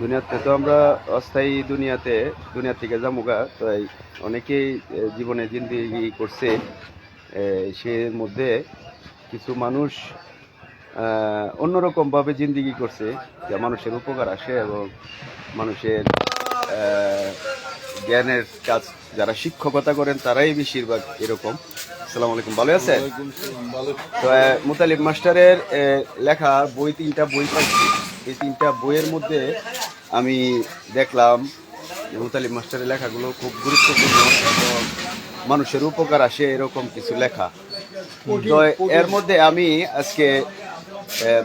দুনিয়াতে তো আমরা অস্থায়ী দুনিয়াতে দুনিয়া থেকে জামুগা তাই অনেকেই জীবনে জিন্দিগি করছে। সে মধ্যে কিছু মানুষ অন্যরকমভাবে জিন্দিগি করছে যা মানুষের উপকার আসে এবং মানুষের জ্ঞানের কাজ যারা শিক্ষকতা করেন তারাই বেশিরভাগ এরকম। আসসালামু আলাইকুম ভালো আছেন? তো মুতালিব মাস্টারের লেখা বই তিনটা বই পাচ্ছি এই তিনটা বইয়ের মধ্যে আমি দেখলাম যে মুতালিব মাস্টারের লেখাগুলো খুব গুরুত্বপূর্ণ এবং মানুষের উপকার আসে এরকম কিছু লেখা। তো এর মধ্যে আমি আজকে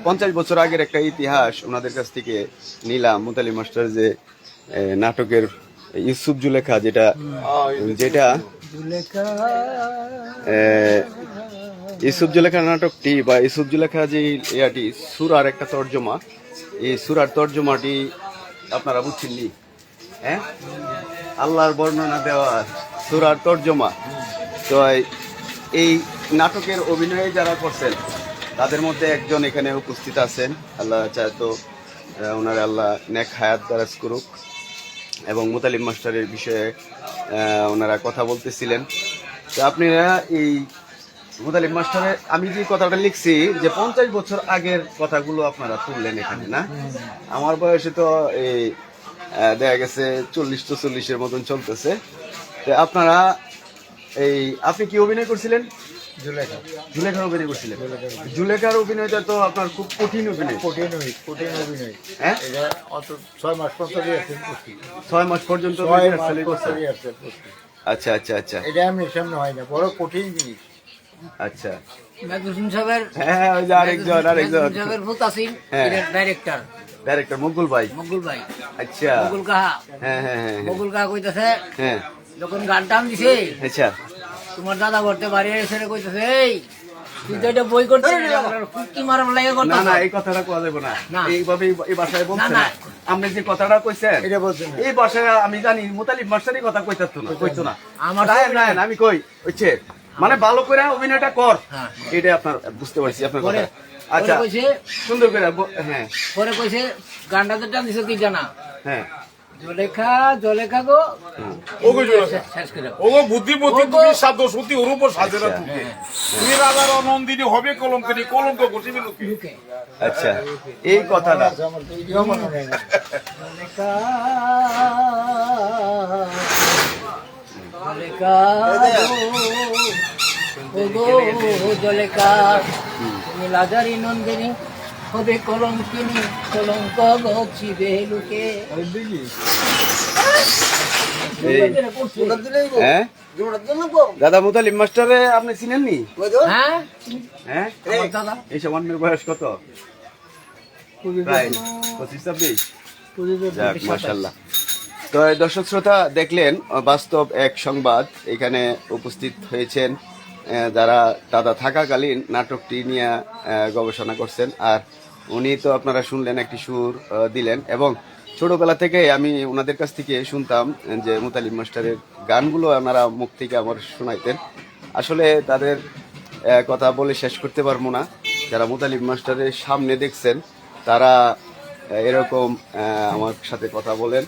পঞ্চাশ বছর আগের একটা ইতিহাস ওনাদের কাছ থেকে নিলাম মুতালিব মাস্টার যে নাটকের ইউসুফ জুলেখা যেটা যেটা ইউসুফ জুলেখা নাটকটি বা ইউসুফ জুলেখা যে ইয়াটি সুরার একটা তর্জমা এই সুরার তর্জমাটি আপনারা বুঝছেননি হ্যাঁ? আল্লাহর বর্ণনা দেওয়া সুরার তর্জমা। তো এই নাটকের অভিনয়ে যারা করছেন, তাদের মধ্যে একজন এখানে উপস্থিত আছেন। আল্লাহ চায় তো ওনার আল্লাহ নেক হায়াত দারাজ করুক। এবং মুতালিম মাস্টারের বিষয়ে ওনারা কথা বলতেছিলেন। তো আপনারা এই মুতালিম মাস্টারের আমি যে কথাটা লিখছি যে পঞ্চাশ বছর আগের কথাগুলো আপনারা তুললেন এখানে না? আমার বয়সে তো এই দেখা গেছে চল্লিশ তো চল্লিশের মতন চলতেছে। তো আপনারা এই আপনি কি অভিনয় করছিলেন? জুলেখার অভিনয় করছিলেন। জুলেখার অভিনয়টা তো আপনার খুব কঠিন অভিনয়। কঠিন কঠিন অভিনয়। হ্যাঁ? অত ছয় মাস পর্যন্ত ছয় মাস পর্যন্ত আচ্ছা আচ্ছা আচ্ছা। এটা আমি সামনে হয় না বড় কঠিন জিনিস। আচ্ছা। সাহেবের হ্যাঁ হ্যাঁ, ওই যে আরেকজন আরেকজন সাহেবের ভূত আসিন হ্যাঁ। ডাইরেক্টর ডাইরেক্টর মুকুল ভাই। মকুল ভাই। আচ্ছা। মকুল কাহা। হ্যাঁ হ্যাঁ হ্যাঁ হ্যাঁ। কাহা কইতাছে হ্যাঁ। যখন গান টান দিছে আচ্ছা। তোমার দাদা করতে বাড়ি এসে কইতাছে এই তুই তো এটা বই করতে কি মারাম লাগে না না এই কথাটা কোয়া যাবে না। না। এইভাবে এই- এই ভাষায় বলছেন না, না। না। আপনি যে কথাটা কইছেন এটা বলছেন এই ভাষায় আমি জানি মুতালিব মাস্টারই কথা কইতাতো না কইতো না। আমার রায়েন আমি কই হচ্ছে মানে ভালো করে অভিনয়টা কর। হ্যাঁ। এটা আপনার বুঝতে পারছি আপনার কথা। আচ্ছা কইছে সুন্দর করে হ্যাঁ। পরে কইছে গানটা তো টান দিছে কি জানা। হ্যাঁ। জলেখা জলেখা গো। ওগো জোড়া শেষ করে। দাও। ওগো বুদ্ধিমতী ওগো। তুমি সাধ্য সতী অরূপ সাজেরা হ্যাঁ, তুকে। তুমি রাজার অনন্দিনী হবে কলঙ্ক ঘটিবে লোকে। ঢুকে। আচ্ছা এই কথাটা। আচ্ছা, না। জলেখা। জলেখা গো ওগো জলেখা তুমি লাজারি নন্দিনী হবে কলঙ্কিনী কলঙ্ক গছিবে লুকে হ্যাঁ? দাদা মুতালিব মাস্টারে আপনি চিনেননি? হ্যাঁ? হ্যাঁ? আমার এই সামান্যের বয়স কত? পঁচিশ ছাব্বিশ। যাক মাশাল্লাহ তো দর্শক শ্রোতা, দেখলেন বাস্তব এক সংবাদ এখানে উপস্থিত হয়েছেন যারা দাদা থাকাকালীন নাটকটি নিয়ে গবেষণা করছেন। আর উনি তো আপনারা শুনলেন, একটি সুর দিলেন। এবং ছোটবেলা থেকে আমি ওনাদের কাছ থেকে শুনতাম যে মুতালিম মাস্টারের গানগুলো ওনারা মুখ থেকে আমার শোনাইতেন। আসলে তাদের কথা বলে শেষ করতে পারব না। যারা মুতালিব মাস্টারের সামনে দেখছেন, তারা এরকম আমার সাথে কথা বলেন।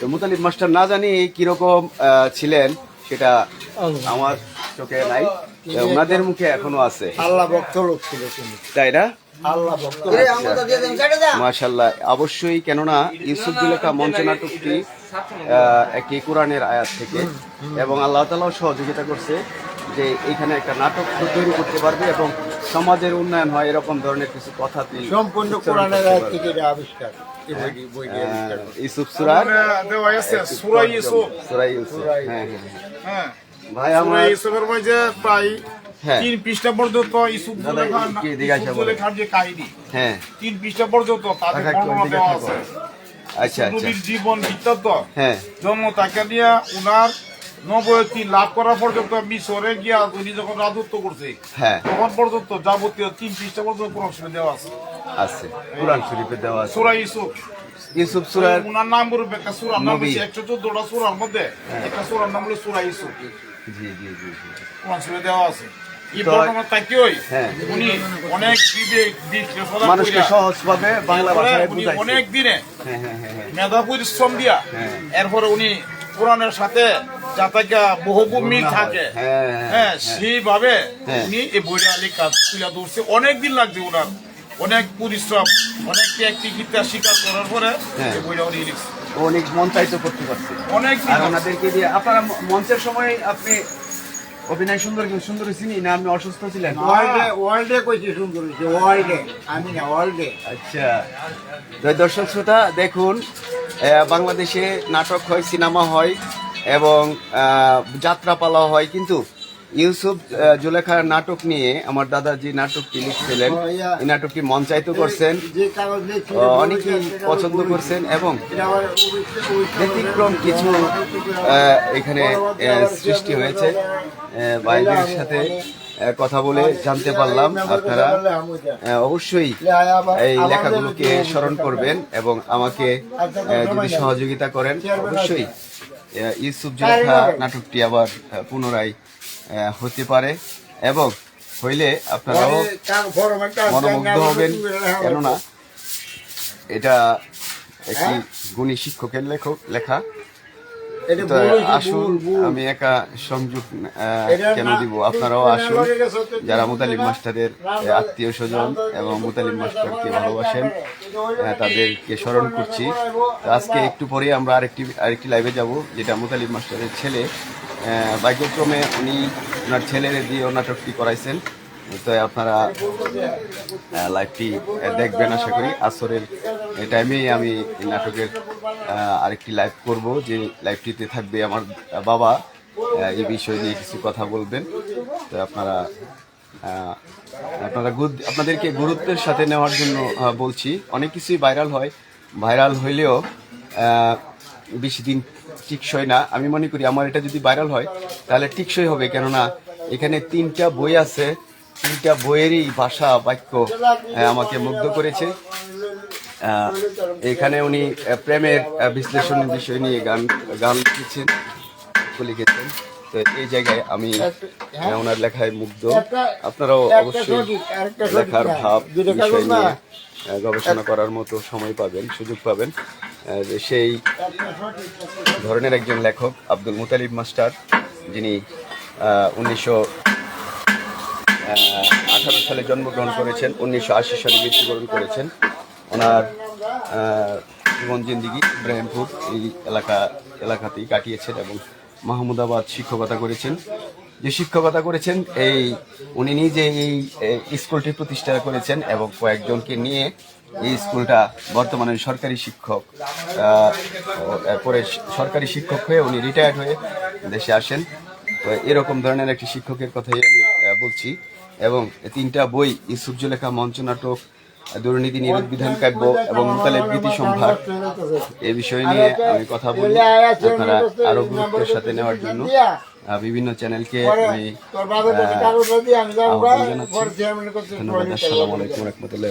তো মুতালিব মাস্টার না জানি কীরকম আহ, ছিলেন সেটা আমার চোখে নাই। ওনাদের মুখে এখনও আছে। আল্লাহ ভক্ত লোক ছিল তাই না? আল্লাহ ভক্ত মাশাল্লাহ অবশ্যই কেননা ইউসুফ জুলেখা মঞ্চ নাটকটি আহ, একটি কোরআনের আয়াত থেকে। এবং আল্লাহ তালাও সহযোগিতা করছে যে এখানে একটা নাটক তৈরি করতে পারবে এবং সমাজের উন্নয়ন হয় এরকম ধরনের কিছু কথা তিনি সম্পূর্ণ কোরআনের আয়াত থেকে এটা আবিষ্কার আহ, ইউসুফ সুরার দেওয়া আছে সুরা ইউসুফ। ইউসুফ হ্যাঁ হ্যাঁ। হ্যাঁ। ভাই আমার ইউসুফের মধ্যে প্রায় হ্যাঁ। তিন পৃষ্ঠা পর্যন্ত জুলেখার যে কাহিনী। হ্যাঁ। তিন পৃষ্ঠা পর্যন্ত তাদের বর্ণনা দেওয়া আছে। আচ্ছা আচ্ছা। নবীর জীবন বৃত্তান্ত। হ্যাঁ। জন্ম তাকে নিয়ে উনার নবয়তী লাভ করা পর্যন্ত মিশরে গিয়া উনি যখন রাজত্ব করছে হ্যাঁ। তখন পর্যন্ত যাবতীয় তিন পৃষ্ঠা পর্যন্ত কোরআন শরীফে দেওয়া আছে। আছে। কোরআন শরীফে দেওয়া আছে। সুরা ইউসুফ। ইউসুফ সুরার উনার নাম বলবে একটা সুরার নাম। হচ্ছে সুরার মধ্যে একটা সুরার নাম হলো সুরা ইউসুফ। জি জি জি জি কোরআন শরীফে দেওয়া আছে। হ্যাঁ। উনি অনেক দিনে হ্যাঁ হ্যাঁ হ্যাঁ হ্যাঁ। মেধা পরিশ্রম দিয়া হ্যাঁ। এরপরে উনি কোরআনের সাথে যাতে বহু মিল থাকে। হ্যাঁ, হ্যাঁ, হ্যাঁ হ্যাঁ। সেইভাবে। উনি এই বইটা লেখা তুলে ধরছে। অনেক দিন লাগছে ওনার। অনেক পরিশ্রম অনেক ত্যাগতিকিতা স্বীকার করার পরে। এই বইটা উনি লিখছে অনেক মঞ্চায়িত করতে পারছে। অনেক দিন ওনাদেরকে দিয়ে আপনারা মঞ্চের সময় আপনি অভিনয় সুন্দর সুন্দর চিনি না আপনি অসুস্থ ছিলেন? ওয়ার্ল্ডে ওয়ার্ল্ডে কইছি সুন্দর হয়েছে ওয়ার্ল্ডে আমি না ওয়ার্ল্ডে আচ্ছা। দর্শক শ্রোতা দেখুন আহ, বাংলাদেশে নাটক হয় সিনেমা হয়। এবং যাত্রাপালা হয় কিন্তু ইউসুফ জুলেখার নাটক নিয়ে আমার দাদা যে নাটকটি লিখছিলেন। এই নাটকটি মঞ্চায়িত করছেন। অনেকেই পছন্দ করছেন এবং ব্যতিক্রম কিছু এখানে সৃষ্টি হয়েছে। বাইরের সাথে কথা বলে জানতে পারলাম আপনারা। অবশ্যই এই লেখাগুলোকে স্মরণ করবেন এবং আমাকে আহ, যদি সহযোগিতা করেন অবশ্যই। আহ, ইউসুফ জুলেখা নাটকটি আবার পুনরায় আহ, হতে পারে। এবং হইলে আপনারাও মনোমুগ্ধ হবেন। কেননা এটা একটি গুণী শিক্ষকের লেখক লেখা। আসুন আমি একা সংযোগ কেন দিব? আপনারাও আসুন যারা মুতালিম মাস্টারের আত্মীয় স্বজন এবং মুতালিম মাস্টারকে ভালোবাসেন তাদেরকে স্মরণ করছি। তো আজকে একটু পরে আমরা আরেকটি আরেকটি লাইভে যাব যেটা মুতালিম মাস্টারের ছেলে। আহ, ভাগ্যক্রমে উনি ওনার ছেলের দিয়ে নাটকটি করাইছেন। তো আপনারা লাইভটি দেখবেন আশা করি। আসরের টাইমেই আমি নাটকের আরেকটি লাইভ করব, যে লাইভটিতে থাকবে আমার বাবা। এই বিষয় নিয়ে কিছু কথা বলবেন। তো আপনারা আপনারা আপনাদেরকে গুরুত্বের সাথে নেওয়ার জন্য বলছি। অনেক কিছুই ভাইরাল হয়। ভাইরাল হইলেও বেশি দিন টিকসই না। আমি মনে করি আমার এটা যদি ভাইরাল হয়, তাহলে টিকসই হবে। কেননা, এখানে তিনটা বই আছে। তিনটা বইয়েরই ভাষা, বাক্য আমাকে মুগ্ধ করেছে। এখানে উনি প্রেমের বিশ্লেষণের বিষয় নিয়ে গান গান লিখেছেন লিখেছেন। তো এই জায়গায় আমি ওনার লেখায় মুগ্ধ। আপনারাও অবশ্যই লেখার ভাব, বিষয় নিয়ে গবেষণা করার মতো সময় পাবেন, সুযোগ পাবেন। সেই ধরনের একজন লেখক, আব্দুল মুতালিব মাস্টার, যিনি উনিশশো আঠারো সালে জন্মগ্রহণ করেছেন, উনিশশো আশি সালে মৃত্যুবরণ করেছেন। ওনার জীবন জিন্দিগি ইব্রাহিমপুর, এই এলাকা, এলাকাতেই কাটিয়েছেন এবং মাহমুদাবাদ শিক্ষকতা করেছেন। যে শিক্ষকতা করেছেন, এই, উনি নিজে এই স্কুলটি প্রতিষ্ঠা করেছেন এবং কয়েকজনকে নিয়ে এই স্কুলটা বর্তমানে সরকারি শিক্ষক পরে সরকারি শিক্ষক হয়ে উনি রিটায়ার্ড হয়ে দেশে আসেন। তো এরকম ধরনের একটি শিক্ষকের কথাই আমি বলছি এবং তিনটা বই ইসুফ লেখা মঞ্চনাটক দুর্নীতি নিরোধ বিধান কাব্য এবং মুতালেব গীতি সম্ভার এ বিষয় নিয়ে আমি কথা বলি আপনারা আরও গুরুত্বের সাথে নেওয়ার জন্য। বিভিন্ন চ্যানেলকে আমি আহ আহ্বান জানাচ্ছি। ধন্যবাদ। আসসালামু আলাইকুম রহমতুল্লাহ